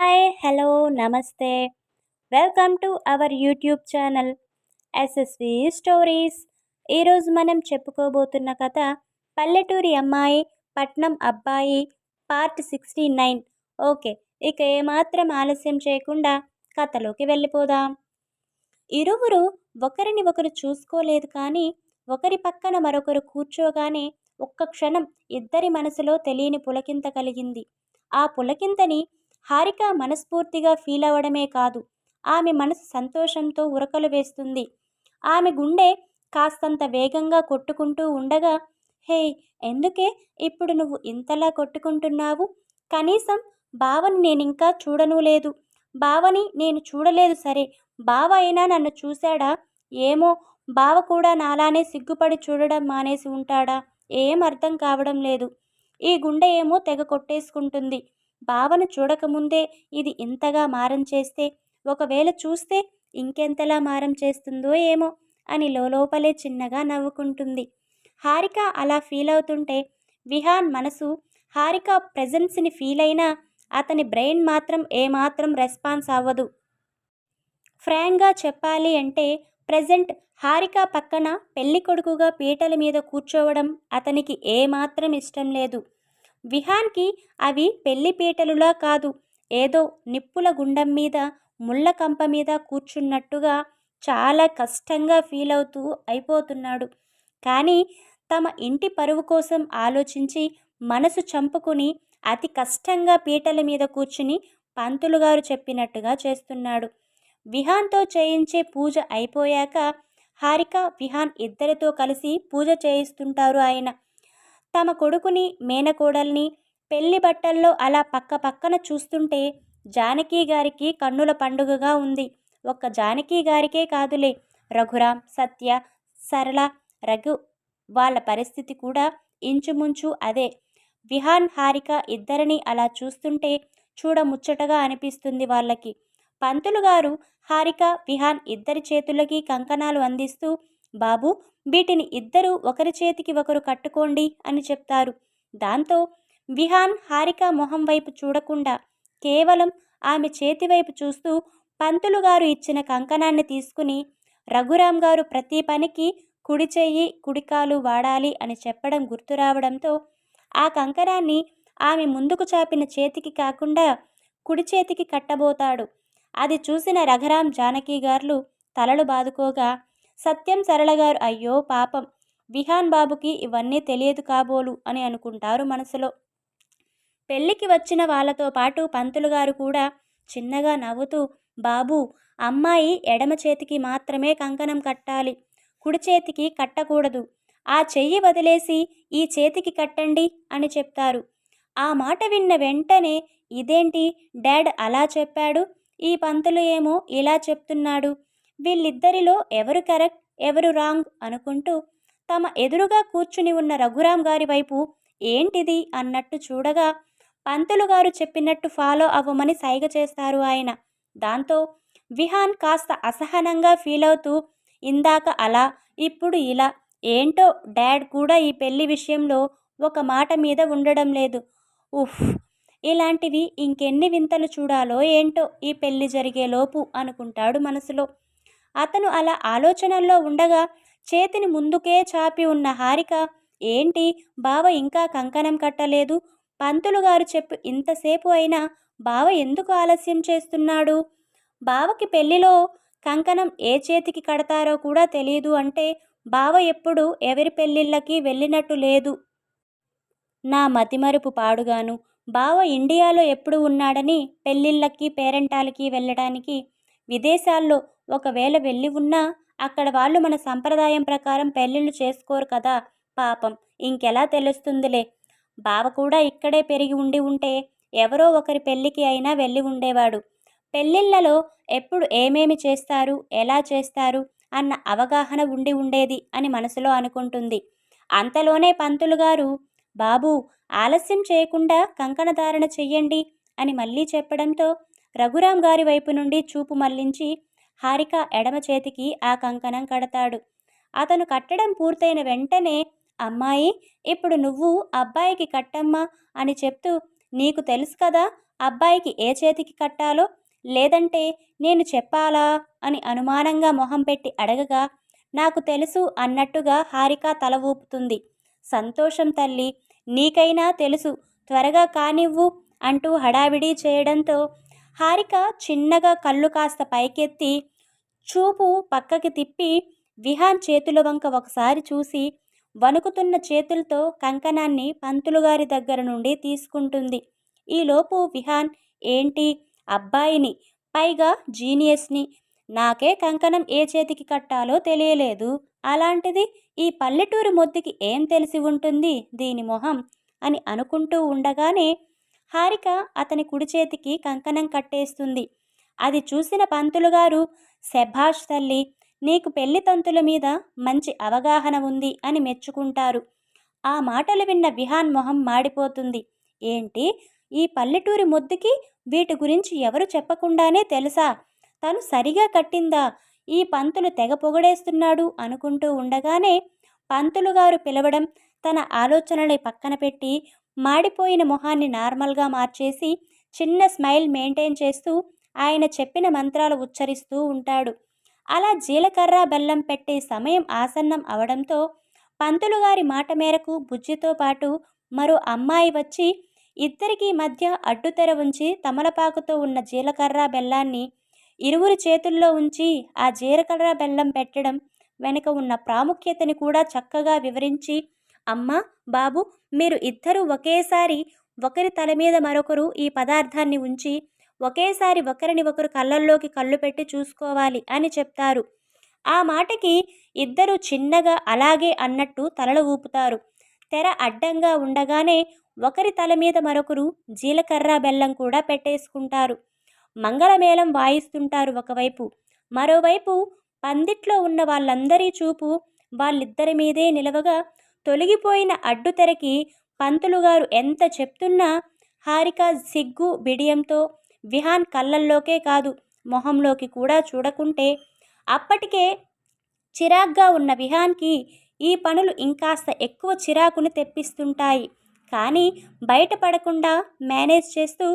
Hi hello నమస్తే. Welcome to our YouTube channel SSV stories ఈరోజు మనం చెప్పుకోబోతున్న కథ పల్లెటూరి అమ్మాయి పట్నం అబ్బాయి పార్ట్ సిక్స్టీ నైన్ ఓకే ఇక ఏమాత్రం ఆలస్యం చేయకుండా కథలోకి వెళ్ళిపోదాం. ఇరువురు ఒకరిని ఒకరు చూసుకోలేదు కానీ ఒకరి పక్కన మరొకరు కూర్చోగానే ఒక్క క్షణం ఇద్దరి మనసులో తెలియని పులకింత కలిగింది. ఆ పులకింతని హారిక మనస్ఫూర్తిగా ఫీల్ అవ్వడమే కాదు ఆమె మనసు సంతోషంతో ఉరకలు వేస్తుంది. ఆమె గుండె కాస్తంత వేగంగా కొట్టుకుంటూ ఉండగా హే ఎందుకే ఇప్పుడు నువ్వు ఇంతలా కొట్టుకుంటున్నావు? కనీసం బావని నేనింకా చూడను లేదు. బావని నేను చూడలేదు సరే బావ అయినా నన్ను చూశాడా? ఏమో బావ కూడా నాలానే సిగ్గుపడి చూడడం మానేసి ఉంటాడా? ఏం అర్థం కావడం లేదు. ఈ గుండె ఏమో తెగ కొట్టేసుకుంటుంది. భావన చూడకముందే ఇది ఇంతగా మారం చేస్తే ఒకవేళ చూస్తే ఇంకెంతలా మారం చేస్తుందో ఏమో అని లోపలే చిన్నగా నవ్వుకుంటుంది. హారిక అలా ఫీల్ అవుతుంటే విహాన్ మనసు హారిక ప్రెజెన్స్ని ఫీల్ అయినా అతని బ్రెయిన్ మాత్రం ఏమాత్రం రెస్పాన్స్ అవ్వదు. ఫ్రాంక్గా చెప్పాలి అంటే ప్రజెంట్ హారిక పక్కన పెళ్ళి కొడుకుగా పీటల మీద కూర్చోవడం అతనికి ఏమాత్రం ఇష్టం లేదు. విహాన్కి అవి పెళ్ళిపీటలులా కాదు. ఏదో నిప్పుల గుండం మీద ముళ్ళ కంప మీద కూర్చున్నట్టుగా చాలా కష్టంగా ఫీల్ అవుతూ అయిపోతున్నాడు. కానీ తమ ఇంటి పరువు కోసం ఆలోచించి మనసు చంపుకుని అతి కష్టంగా పీటల మీద కూర్చుని పంతులు గారు చెప్పినట్టుగా చేస్తున్నాడు. విహాన్తో చేయించే పూజ అయిపోయాక హారిక విహాన్ ఇద్దరితో కలిసి పూజ చేయిస్తుంటారు ఆయన. తమ కొడుకుని మేనకోడల్ని పెళ్ళి బట్టల్లో అలా పక్క పక్కన చూస్తుంటే జానకి గారికి కన్నుల పండుగగా ఉంది. ఒక్క జానకి గారికే కాదులే. రఘురాం సత్య సరళ రఘు వాళ్ళ పరిస్థితి కూడా ఇంచుమించు అదే. విహాన్ హారిక ఇద్దరిని అలా చూస్తుంటే చూడముచ్చటగా అనిపిస్తుంది వాళ్ళకి. పంతులు గారు హారిక విహాన్ ఇద్దరి చేతులకి కంకణాలు అందిస్తూ బాబు వీటిని ఇద్దరూ ఒకరి చేతికి ఒకరు కట్టుకోండి అని చెప్తారు. దాంతో విహాన్ హారిక మొహం వైపు చూడకుండా కేవలం ఆమె చేతి వైపు చూస్తూ పంతులు గారు ఇచ్చిన కంకణాన్ని తీసుకుని రఘురాం గారు ప్రతి పనికి కుడి చెయ్యి కుడికాలు వాడాలి అని చెప్పడం గుర్తు రావడంతో ఆ కంకణాన్ని ఆమె ముందుకు చాపిన చేతికి కాకుండా కుడి చేతికి కట్టబోతాడు. అది చూసిన రఘురాం జానకి గారు తలలు బాదుకోగా సత్యం సరళగారు అయ్యో పాపం. విహాన్ బాబుకి ఇవన్నీ తెలియదు కాబోలు అని అనుకుంటారు మనసులో. పెళ్ళికి వచ్చిన వాళ్ళతో పాటు పంతులు గారు కూడా చిన్నగా నవ్వుతూ బాబు అమ్మాయి ఎడమ చేతికి మాత్రమే కంకణం కట్టాలి. కుడి చేతికి కట్టకూడదు. ఆ చెయ్యి వదిలేసి ఈ చేతికి కట్టండి అని చెప్తారు. ఆ మాట విన్న వెంటనే ఇదేంటి? డాడ్ అలా చెప్పాడు? ఈ పంతులు ఏమో ఇలా చెప్తున్నాడు. వీళ్ళిద్దరిలో ఎవరు కరెక్ట్ ఎవరు రాంగ్ అనుకుంటూ తమ ఎదురుగా కూర్చుని ఉన్న రఘురాం గారి వైపు ఏంటిది అన్నట్టు చూడగా పంతులు గారు చెప్పినట్టు ఫాలో అవ్వమని సైగ చేస్తారు ఆయన. దాంతో విహాన్ కాస్త అసహనంగా ఫీల్ అవుతూ ఇందాక అలా ఇప్పుడు ఇలా ఏంటో డాడ్ కూడా ఈ పెళ్ళి విషయంలో ఒక మాట మీద ఉండడం లేదు. ఉఫ్ ఇలాంటివి ఇంకెన్ని వింతలు చూడాలో ఏంటో ఈ పెళ్ళి జరిగేలోపు అనుకుంటాడు మనసులో. అతను అలా ఆలోచనల్లో ఉండగా చేతిని ముందుకే చాపి ఉన్న హారిక ఏంటి? బావ ఇంకా కంకణం కట్టలేదు. పంతులు గారు చెప్పు ఇంతసేపు అయినా బావ ఎందుకు ఆలస్యం చేస్తున్నాడు? బావకి పెళ్ళిలో కంకణం ఏ చేతికి కడతారో కూడా తెలియదు అంటే బావ ఎప్పుడు ఎవరి పెళ్ళిళ్ళకి వెళ్ళినట్టు లేదు. నా మతిమరుపు పాడుగాను. బావ ఇండియాలో ఎప్పుడు ఉన్నాడని పెళ్ళిళ్ళకి పేరెంటాలకి వెళ్ళడానికి విదేశాల్లో ఒకవేళ వెళ్ళి ఉన్నా అక్కడ వాళ్ళు మన సంప్రదాయం ప్రకారం పెళ్ళిళ్ళు చేసుకోరు కదా పాపం. ఇంకెలా తెలుస్తుందిలే. బావ కూడా ఇక్కడే పెరిగి ఉండి ఉంటే ఎవరో ఒకరి పెళ్ళికి అయినా వెళ్ళి ఉండేవాడు. పెళ్ళిళ్ళలో ఎప్పుడు ఏమేమి చేస్తారు ఎలా చేస్తారు అన్న అవగాహన ఉండి ఉండేది అని మనసులో అనుకుంటుంది. అంతలోనే పంతులు గారు బాబు ఆలస్యం చేయకుండా కంకణధారణ చెయ్యండి అని మళ్ళీ చెప్పడంతో రఘురాం గారి వైపు నుండి చూపు మళ్ళించి హారిక ఎడమ చేతికి ఆ కంకణం కడతాడు. అతను కట్టడం పూర్తయిన వెంటనే అమ్మాయి ఇప్పుడు నువ్వు అబ్బాయికి కట్టమ్మా అని చెప్తూ నీకు తెలుసు కదా అబ్బాయికి ఏ చేతికి కట్టాలో? లేదంటే నేను చెప్పాలా? అని అనుమానంగా మొహం పెట్టి అడగగా నాకు తెలుసు అన్నట్టుగా హారిక తల ఊపుతుంది. సంతోషం తల్లి నీకైనా తెలుసు త్వరగా కానివ్వు అంటూ హడావిడి చేయడంతో హారిక చిన్నగా కళ్ళు కాస్త పైకెత్తి చూపు పక్కకి తిప్పి విహాన్ చేతుల వంక ఒకసారి చూసి వణుకుతున్న చేతులతో కంకణాన్ని పంతులుగారి దగ్గర నుండి తీసుకుంటుంది. ఈలోపు విహాన్ ఏంటి? అబ్బాయిని? పైగా జీనియస్ని. నాకే కంకణం ఏ చేతికి కట్టాలో తెలియలేదు. అలాంటిది ఈ పల్లెటూరి మొద్దుకి ఏం తెలిసి ఉంటుంది? దీని మొహం అని అనుకుంటూ ఉండగానే హారిక అతని కుడి చేతికి కంకణం కట్టేస్తుంది. అది చూసిన పంతులుగారు శభాష్ తల్లి నీకు పెళ్ళి తంతుల మీద మంచి అవగాహన ఉంది అని మెచ్చుకుంటారు. ఆ మాటలు విన్న విహాన్ మొహం మాడిపోతుంది. ఏంటి? ఈ పల్లెటూరి ముద్దుకి వీటి గురించి ఎవరు చెప్పకుండానే తెలుసా? తను సరిగా కట్టిందా? ఈ పంతులు తెగ పొగడేస్తున్నాడు అనుకుంటూ ఉండగానే పంతులు గారు పిలవడం తన ఆలోచనని పక్కన పెట్టి మాడిపోయిన మొహాన్ని నార్మల్గా మార్చేసి చిన్న స్మైల్ మెయింటైన్ చేస్తూ ఆయన చెప్పిన మంత్రాలు ఉచ్చరిస్తూ ఉంటాడు. అలా జీలకర్ర బెల్లం పెట్టే సమయం ఆసన్నం అవడంతో పంతులు గారి మాట మేరకు బుజ్జితో పాటు మరో అమ్మాయి వచ్చి ఇద్దరికీ మధ్య అడ్డుతెర ఉంచి తమలపాకుతో ఉన్న జీలకర్ర బెల్లాన్ని ఇరువురి చేతుల్లో ఉంచి ఆ జీలకర్ర బెల్లం పెట్టడం వెనుక ఉన్న ప్రాముఖ్యతని కూడా చక్కగా వివరించి అమ్మ బాబు మీరు ఇద్దరు ఒకేసారి ఒకరి తల మీద మరొకరు ఈ పదార్థాన్ని ఉంచి ఒకేసారి ఒకరిని ఒకరు కళ్ళల్లోకి కళ్ళు పెట్టి చూసుకోవాలి అని చెప్తారు. ఆ మాటకి ఇద్దరు చిన్నగా అలాగే అన్నట్టు తలలు ఊపుతారు. తెర అడ్డంగా ఉండగానే ఒకరి తల మీద మరొకరు జీలకర్ర బెల్లం కూడా పెట్టేసుకుంటారు. మంగళమేళం వాయిస్తుంటారు ఒకవైపు. మరోవైపు పందిట్లో ఉన్న వాళ్ళందరి చూపు వాళ్ళిద్దరి మీదే నిలవగా తొలగిపోయిన అడ్డుతెరకి పంతులు గారు ఎంత చెప్తున్నా హారిక సిగ్గు బిడియంతో విహాన్ కళ్ళల్లోకే కాదు మొహంలోకి కూడా చూడకుంటే. అప్పటికే చిరాగ్గా ఉన్న విహాన్కి ఈ పనులు ఇంకాస్త ఎక్కువ చిరాకును తెప్పిస్తుంటాయి. కానీ బయటపడకుండా మేనేజ్ చేస్తూ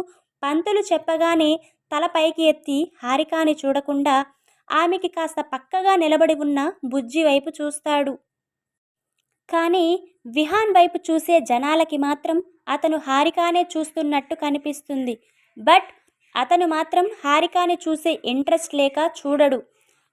పంతులు చెప్పగానే తల పైకి ఎత్తి హారికాని చూడకుండా ఆమెకి కాస్త పక్కగా నిలబడి ఉన్న బుజ్జి వైపు చూస్తాడు. కానీ విహాన్ వైపు చూసే జనాలకి మాత్రం అతను హారికానే చూస్తున్నట్టు కనిపిస్తుంది. బట్ అతను మాత్రం హారికాని చూసే ఇంట్రెస్ట్ లేక చూడడు.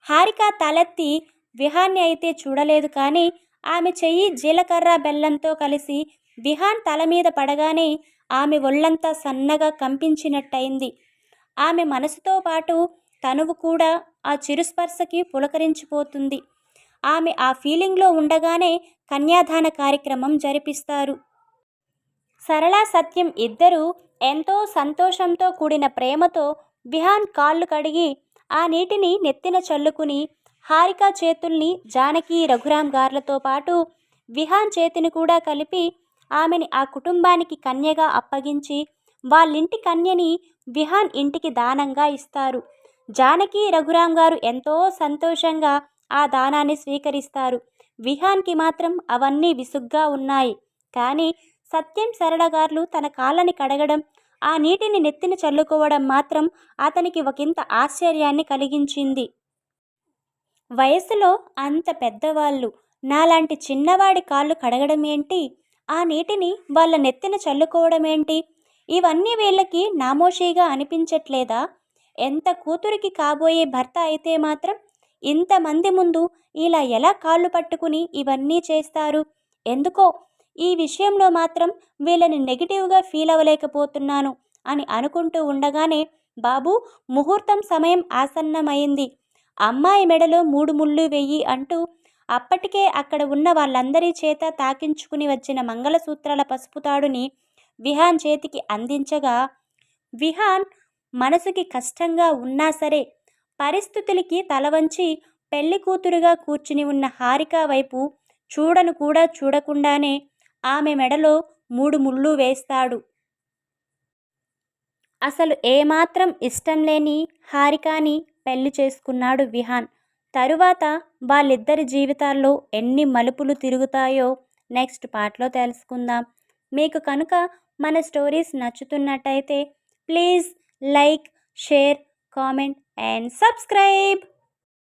హారిక తలెత్తి విహాన్ని అయితే చూడలేదు కానీ ఆమె చెయ్యి జీలకర్ర బెల్లంతో కలిసి విహాన్ తల మీద పడగానే ఆమె ఒళ్ళంతా సన్నగా కంపించినట్టయింది. ఆమె మనసుతో పాటు తనువు కూడా ఆ చిరుస్పర్శకి పులకరించిపోతుంది. ఆమె ఆ ఫీలింగ్లో ఉండగానే కన్యాదాన కార్యక్రమం జరిపిస్తారు. సరళ సత్యం ఇద్దరూ ఎంతో సంతోషంతో కూడిన ప్రేమతో విహాన్ కాళ్ళు కడిగి ఆ నీటిని నెత్తిన చల్లుకుని హారిక చేతుల్ని జానకి రఘురాం గార్లతో పాటు విహాన్ చేతిని కూడా కలిపి ఆమెని ఆ కుటుంబానికి కన్యగా అప్పగించి వాళ్ళింటి కన్యని విహాన్ ఇంటికి దానంగా ఇస్తారు. జానకి రఘురాం గారు ఎంతో సంతోషంగా ఆ దానాన్ని స్వీకరిస్తారు. విహాన్కి మాత్రం అవన్నీ విసుగ్గా ఉన్నాయి. కానీ సత్యం సరళగార్లు తన కాళ్ళని కడగడం ఆ నీటిని నెత్తిన చల్లుకోవడం మాత్రం అతనికి ఒకంత ఆశ్చర్యాన్ని కలిగించింది. వయసులో అంత పెద్దవాళ్ళు నాలాంటి చిన్నవాడి కాళ్ళు కడగడం ఏంటి? ఆ నీటిని వాళ్ళ నెత్తిన చల్లుకోవడం ఏంటి? ఇవన్నీ వీళ్ళకి నామోషీగా అనిపించట్లేదా? ఎంత కూతురికి కాబోయే భర్త అయితే మాత్రం ఇంతమంది ముందు ఇలా ఎలా కాళ్ళు పట్టుకుని ఇవన్నీ చేస్తారు? ఎందుకో ఈ విషయంలో మాత్రం వీళ్ళని నెగిటివ్గా ఫీల్ అవ్వలేకపోతున్నాను అని అనుకుంటూ ఉండగానే బాబు ముహూర్తం సమయం ఆసన్నమైంది. అమ్మాయి మెడలో మూడు ముళ్ళు వెయ్యి అంటూ అప్పటికే అక్కడ ఉన్న వాళ్ళందరి చేత తాకించుకుని వచ్చిన మంగళసూత్రాల పసుపు తాడుని విహాన్ చేతికి అందించగా విహాన్ మనసుకి కష్టంగా ఉన్నా సరే పరిస్థితులకి తల వంచి పెళ్ళి కూతురుగా కూర్చుని ఉన్న హారిక వైపు చూడను కూడా చూడకుండానే ఆమె మెడలో మూడు ముళ్ళు వేస్తాడు. అసలు ఏమాత్రం ఇష్టం లేని హారికాని పెళ్ళి చేసుకున్నాడు విహాన్. తరువాత వాళ్ళిద్దరి జీవితాల్లో ఎన్ని మలుపులు తిరుగుతాయో నెక్స్ట్ పార్ట్లో తెలుసుకుందాం. మీకు కనుక మన stories నచ్చుతున్నట్టయితే please like share comment and subscribe.